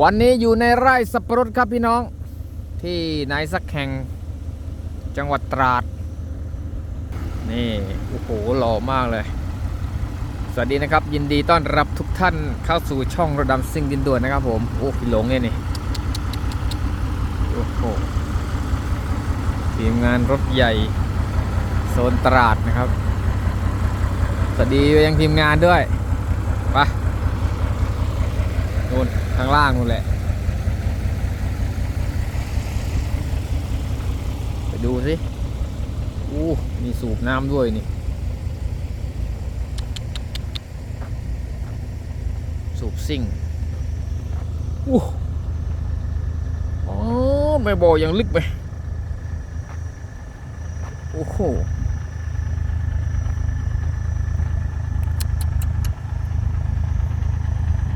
วันนี้อยู่ในไร่สับปะรดครับพี่น้อง ที่ไหนสักแห่งจังหวัดตราด นี่ โอ้โหหล่อมากเลย สวัสดีนะครับ ยินดีต้อนรับทุกท่านเข้าสู่ช่องระดำซิ่งดินด่วนนะครับผม โอ้พี่หลงเนี่ยนี่ โอ้โหทีมงานรถใหญ่โซนตราดนะครับ สวัสดียังทีมงานด้วยไป ข้างล่างนู่นแหละ ไปดูสิอู้มีสูบน้ำด้วยนี่ สูบซิ่งอู้อ๋อไม่บอกยังลึกไป โอ้โห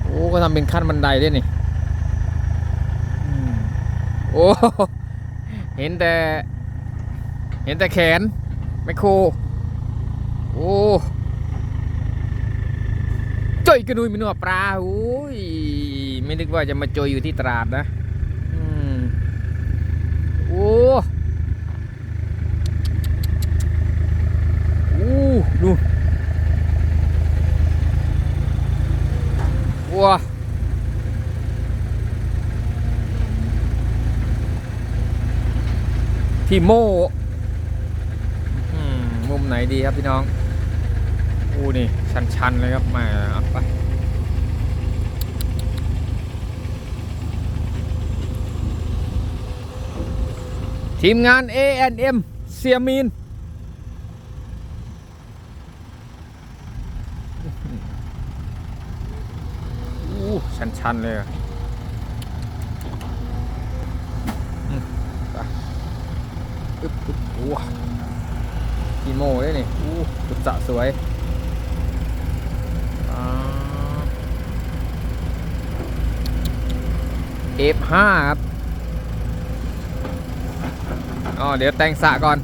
โอ้ ก็ทำเป็นขั้นบันไดด้วยนี่อืมโอ้ เห็นแต่ เห็นแต่แขนไม่โครโอ้จอยกระดุยมีหนวดปลาโอ้ยไม่นึกว่าจะมาจอยอยู่ที่ตราดนะอืมโอ้โอ้ดูว้า ที่โม่มุมไหนดีครับพี่น้องอู้นี่ ชันๆเลยครับมาเอาไปทีมงาน A&M เซียมีน อู้ชัน ๆ เลยอะอืมไป อึ๊บอึ๊บอู้กีโมด้วยนี่อู้จุดจะสวยเอ่า F5 ครับอ๋อเดี๋ยวแต่งสะก่อน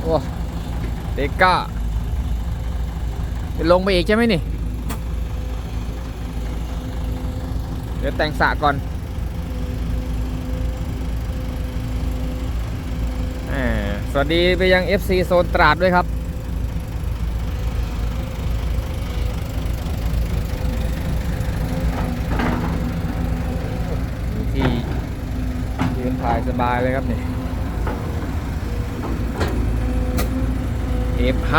โอ้เด็กก้าจะลงไปอีกใช่ไหมนี่ เดี๋ยวแต่งสะก่อนแหม สวัสดีไปยัง FC โซนตราดด้วยครับ ที่ยืนถ่ายสบายเลยครับนี่ F5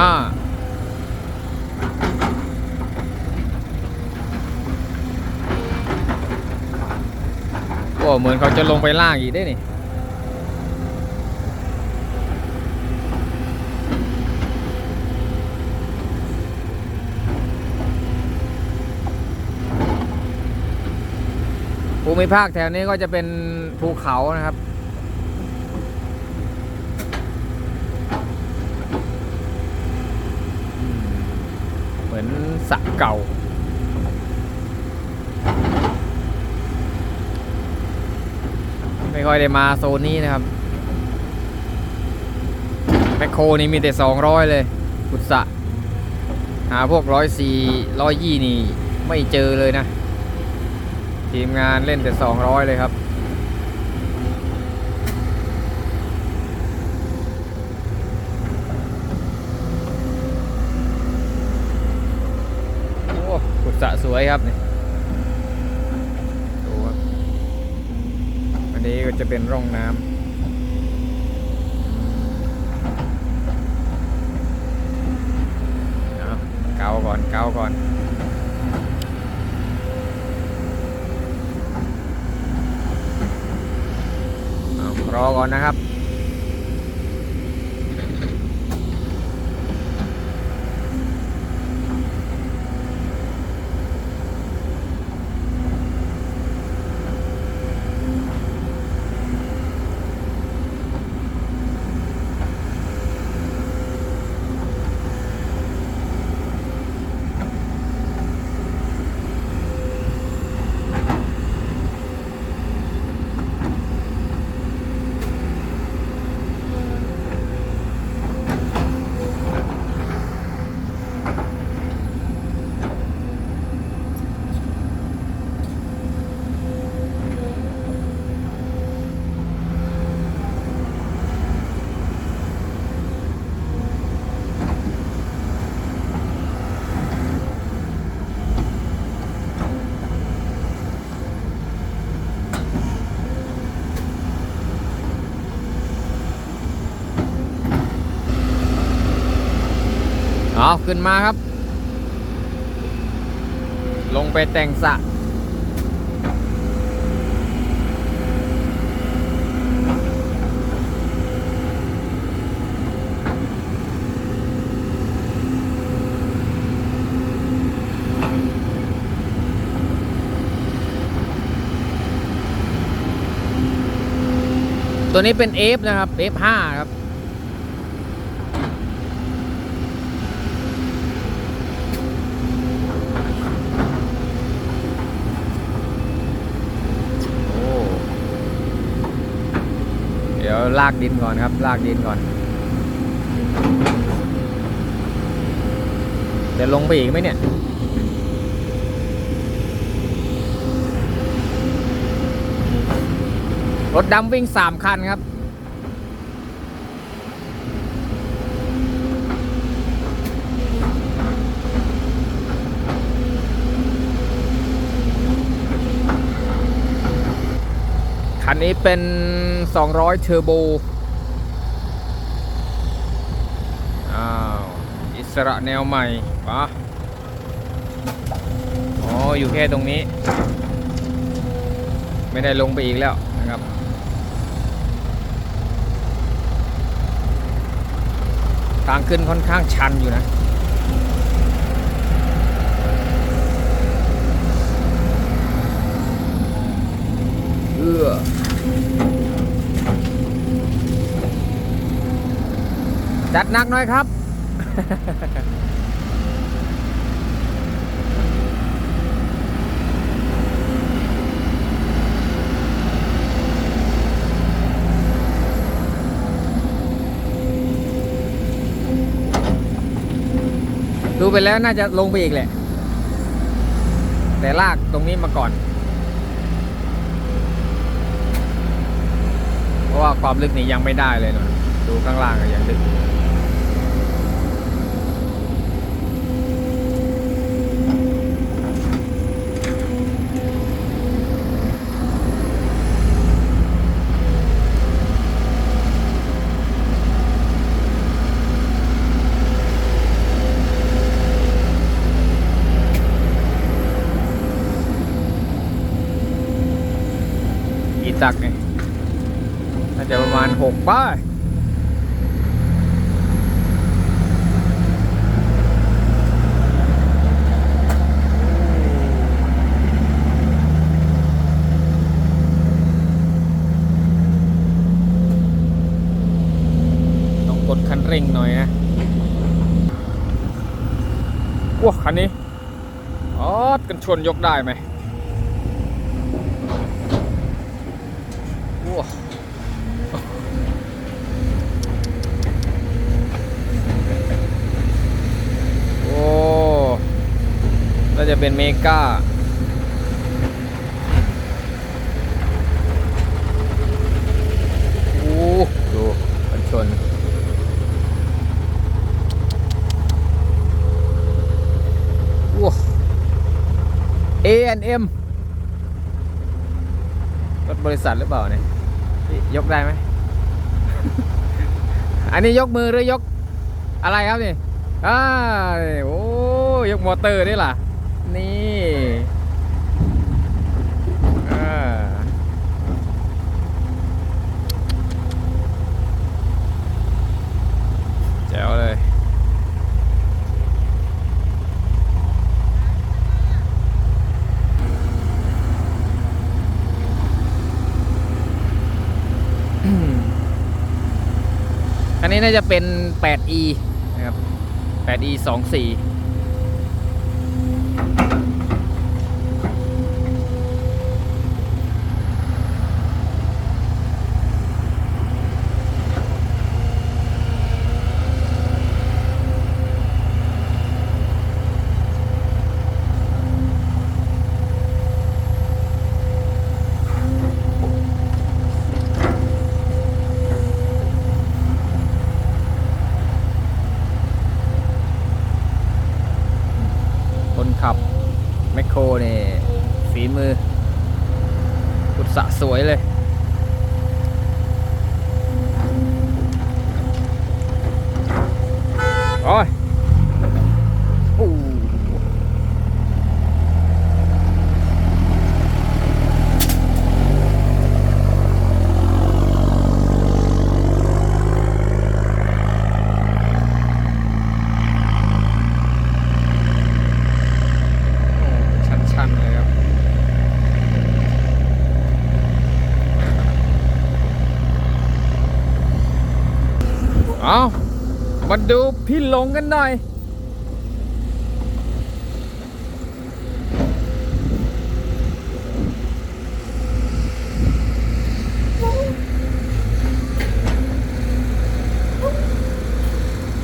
โอ้เหมือนเขาจะลงไปล่างอีกได้นี่ ภู มิภาคแถวนี้ก็จะเป็นภูเขานะครับ เหมือนสระเก่า ไม่ค่อยได้มาโซนนี้นะครับแมคโครนี่มีแต่200เลยขุดสระหาพวกร้อยสี่ร้อยยี่นี่ ไม่เจอเลยนะ ทีมงานเล่นแต่ 200 เลยครับ โอ้ขุดสะสวยครับนี่ดูครับอันนี้ก็จะเป็นร่องน้ำเอาเกาก่อนเกาก่อน เอา รอก่อนนะครับ เอาขึ้นมาครับ ลงไปแต่งสะตัวนี้เป็น F นะครับ F5 ครับ โอ้ เดี๋ยว ลากดินก่อนครับ ลากดินก่อน จะลงไปอีกไหมเนี่ย รถดำวิ่งสามคันครับคันนี้เป็น 200 เทอร์โบ อ้าว อิสระแนวใหม่ปะอ๋อ อยู่แค่ตรงนี้ ไม่ได้ลงไปอีกแล้วนะครับ ทางขึ้นค่อนข้างชันอยู่นะเอื้อ จัดหนักหน่อยครับ ดูไปแล้วน่าจะลงไปอีกแหละ แต่ลากตรงนี้มาก่อน เพราะว่าความลึกนี้ยังไม่ได้เลยนะดูข้างล่างยังลึก อีตักเนี่ยน่าจะประมาณหกป้ายต้องกดคันเร่งหน่อยนะว้าคันนี้ อ๋อ กันชนยกได้ไหม ว้าโอ้น่า จะเป็นเมกาโอ้ดูกันชนว้า A&M รถบริษัทหรือเปล่าเนี่ย ยกได้ไหม อันนี้ยกมือหรือยกอะไรครับนี่อ่าโอ้ยกมอเตอร์นี่ล่ะ นี่แจ๋วเลย อันนี้น่าจะเป็น 8e นะครับ 8e 24คนขับแมคโครเนี่ยฝีมือกุศะสวยเลย โอ้ย คันเลยครับ เอา มาดูพี่หลงกันหน่อย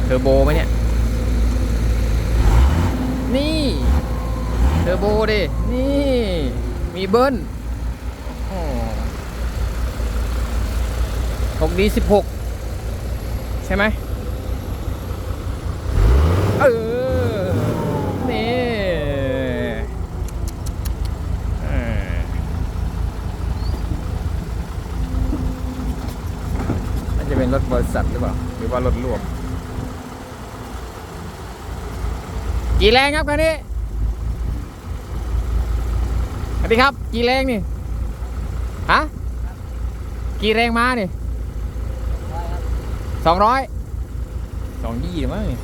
เทอร์โบไหมเนี่ย นี่ เทอร์โบดิ นี่ มีเบิ้ลหกดีสิบหกใช่ไหม เออ นี่เออน่าจะเป็น รถบริษัทหรือเปล่า หรือว่ารถรวม กี่แรงครับคันนี้สวัสดีครับ กี่แรงนี่ ฮะ กี่แรงม้านี่สองร้อยสองยี่หรือมั้งนี่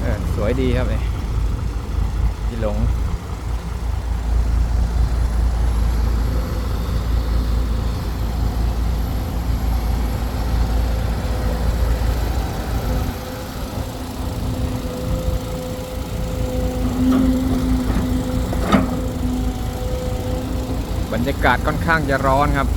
เออสวยดีครับนี่พี่หลง บ รรยากาศค่อนข้างจะร้อนครับ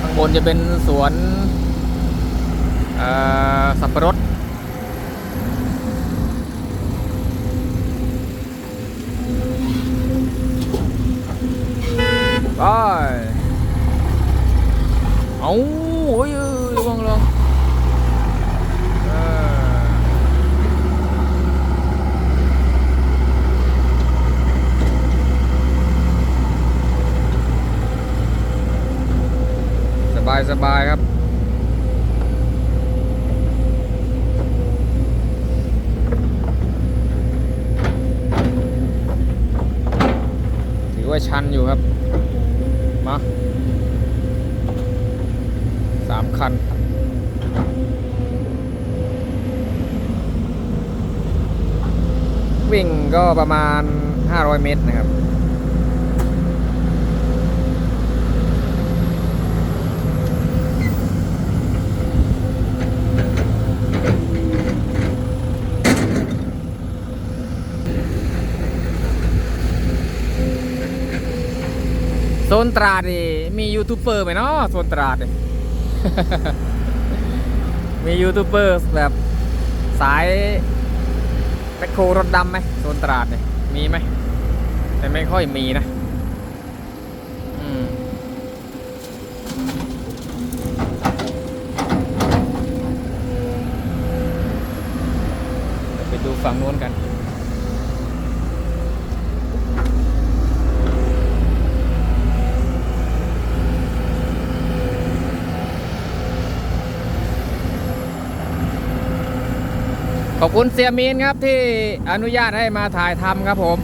ข้างบนจะเป็นสวน สับปะรดไปเอาโอ้ยระวังระวังเออสบายสบายครับ ถือว่า ชันอยู่ครับ มาสามคัน วิ่งก็ประมาณ 500 เมตรนะครับ นตราดนี่มียูทูบเบอร์ไหมเนาะโซนตราดนี่มียูทูบเบอร์แบบสายแมคโครรถดำไหมโซนตราดนี่มีไหมแต่ไม่ค่อยมีนะอืมเดี๋ยวไปดูฝั่งนู้นกัน ขอบ คุณเสียมีนครับที่อนุญาตให้มาถ่ายทำครับผม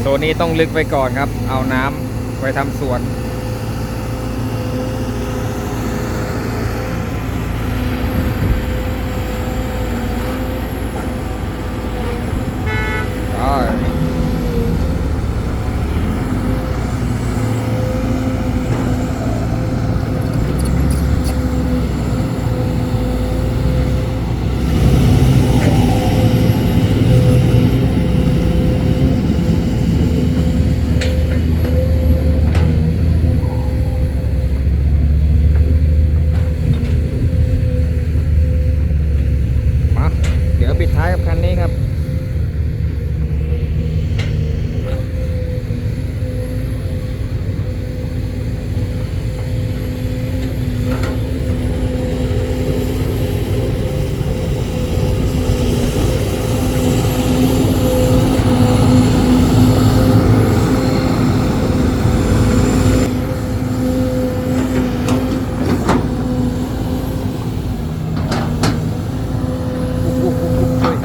โซนนี้ต้องลึกไปก่อนครับ เอาน้ำไว้ทำสวน ไป มาเดี๋ยวปิดท้ายกับคันนี้ครับ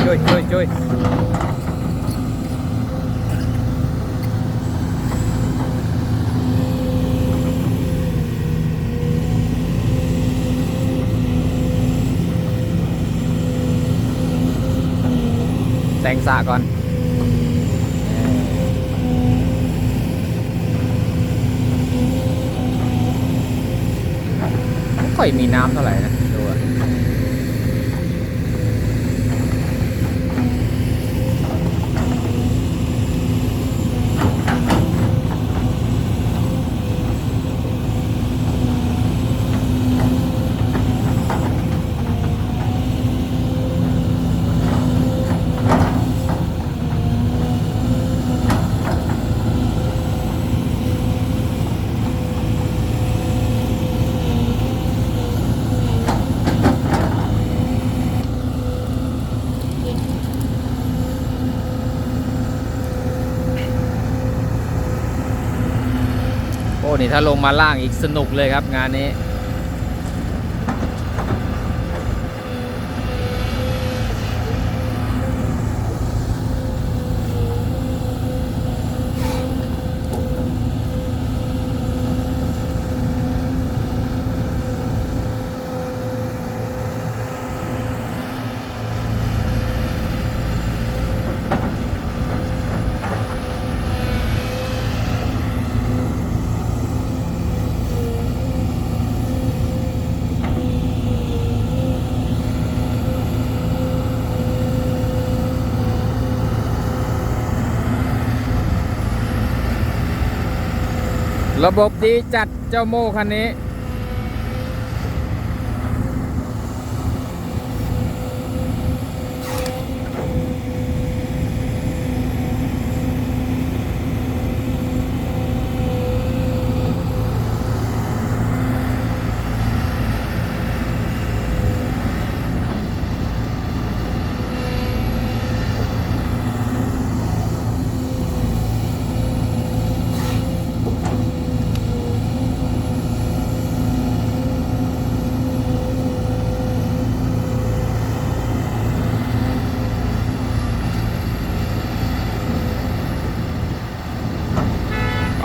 ช่วยช่วยช่วยแซ งสะก่อนไม่ค่อยมีน้ำเท่าไหร่นะดูอะ โอ้ นี่ถ้าลงมาล่างอีกสนุกเลยครับงานนี้ ระบบดีจัดเจ้าโม่คันนี้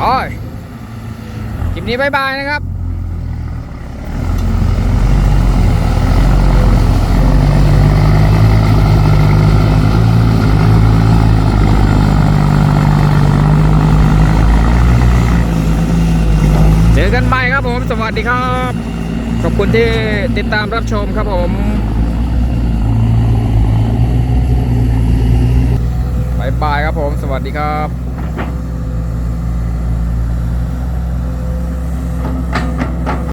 โอ้ยคลิปนี้บายบายนะครับเจอกันใหม่ครับผม สวัสดีครับ ขอบคุณที่ติดตามรับชมครับผมบายบายครับผม สวัสดีครับ